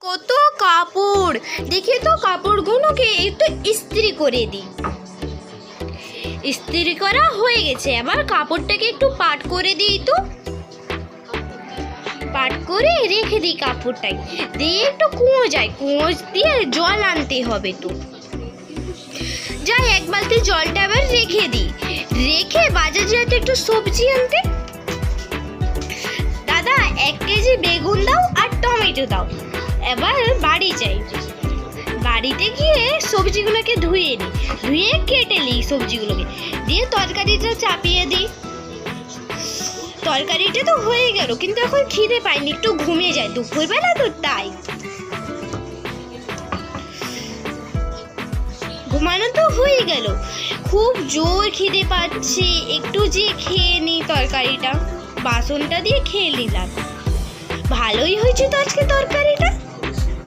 কত কাপড়? দেখি তো কাপড়গুলোকে একটু ইস্ত্রি করে দিই। ইস্ত্রি করা হয়ে গেছে। আবার কাপড়টাকে একটু পাট করে দিই তো। পাট করে রেখে দিই কাপড়টাকে। দিয়ে একটু কুঁয়ো যায়। কুঁয়ো দিয়ে জল আনতে হবে তো। যাই, এক বালতি জলটা আবার রেখে দিই। রেখে বাজার যাতে একটু সবজি আনতে। দাদা, এক কেজি বেগুন দাও আর টমেটো দাও। এবার বাড়ি যাই। বাড়িতে গিয়ে সবজিগুলোকে ধুয়ে নিই। ধুয়ে কেটে নিই সবজিগুলোকে। দিয়ে তরকারিটা চাপিয়ে দিই। তরকারিটা তো হয়ে গেল, কিন্তু এখন খিদে পাইনি, একটু ঘুমিয়ে যায় দুপুরবেলা তো তাই। ঘুমানো তো হয়ে গেল। খুব জোর খিদে পাচ্ছে, একটু যে খেয়ে নিই তরকারিটা। বাসনটা দিয়ে খেয়ে নিলাম। ভালোই হয়েছে তো আজকে তরকারিটা